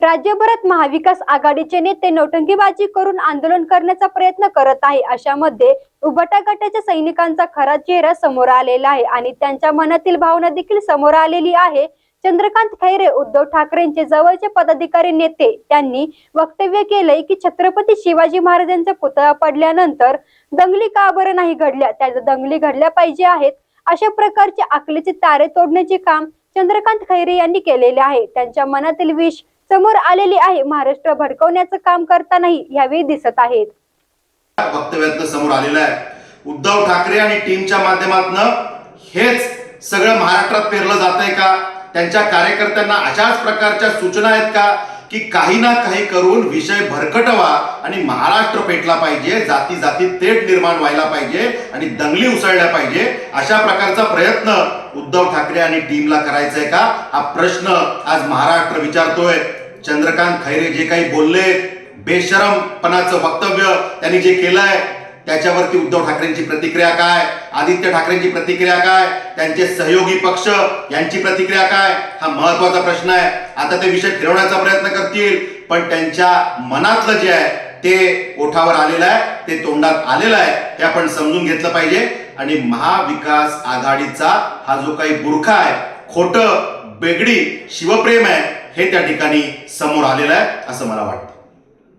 राज्यभरात महाविकास आघाडीचे नेते नौटंकीबाजी करून आंदोलन करण्याचा प्रयत्न करत आहे. अशामध्ये उभटा गटाच्या सैनिकांचा खरा चेहरा समोर आलेला आहे आणि त्यांच्या मनातील भावना देखील समोर आलेली आहे. चंद्रकांत खैरे उद्धव ठाकरेंचे जवळचे पदाधिकारी नेते त्यांनी वक्तव्य केलंय की छत्रपती शिवाजी महाराजांचा पुतळा पडल्यानंतर दंगली का बरं नाही घडल्या? त्या दंगली घडल्या पाहिजे आहेत. अशा प्रकारचे आकलीचे तारे तोडण्याचे काम चंद्रकांत खैरे यांनी केलेले आहे. त्यांच्या मनातील विष समोर आलेली आहे. महाराष्ट्र भडकवण्याचं काम करतानाही यावेळी दिसत आहेत. वक्तव्यातनं समोर आलेलं आहे. उद्धव ठाकरे आणि टीमच्या माध्यमातनं हेच सगळं महाराष्ट्रात पेरलं जात आहे का? त्यांच्या कार्यकर्त्यांना अशाच प्रकारच्या सूचना आहेत का? की काही ना काही करून विषय भरकटवा आणि महाराष्ट्र पेटला पाहिजे जाती जाती तेट निर्माण व्हायला पाहिजे आणि दंगली उसळल्या पाहिजे अशा प्रकारचा प्रयत्न उद्धव ठाकरे आणि टीमला करायचा आहे का? हा प्रश्न आज महाराष्ट्र विचारतोय. चंद्रकांत खैरे जे काही बोलले बेशरमपणाचं वक्तव्य त्यांनी जे केलंय त्याच्यावरती उद्धव ठाकरेंची प्रतिक्रिया काय आदित्य ठाकरेंची प्रतिक्रिया काय त्यांचे सहयोगी पक्ष यांची प्रतिक्रिया काय हा महत्त्वाचा प्रश्न आहे. आता ते विषय फिरवण्याचा प्रयत्न करतील पण त्यांच्या मनातलं जे आहे ते ओठावर आलेलं आहे ते तोंडात आलेलं आहे हे आपण समजून घेतलं पाहिजे. आणि महाविकास आघाडीचा हा जो काही बुरखा आहे खोटं बेगडी शिवप्रेम आहे हे त्या ठिकाणी समोर आलेलं आहे असं मला वाटतं.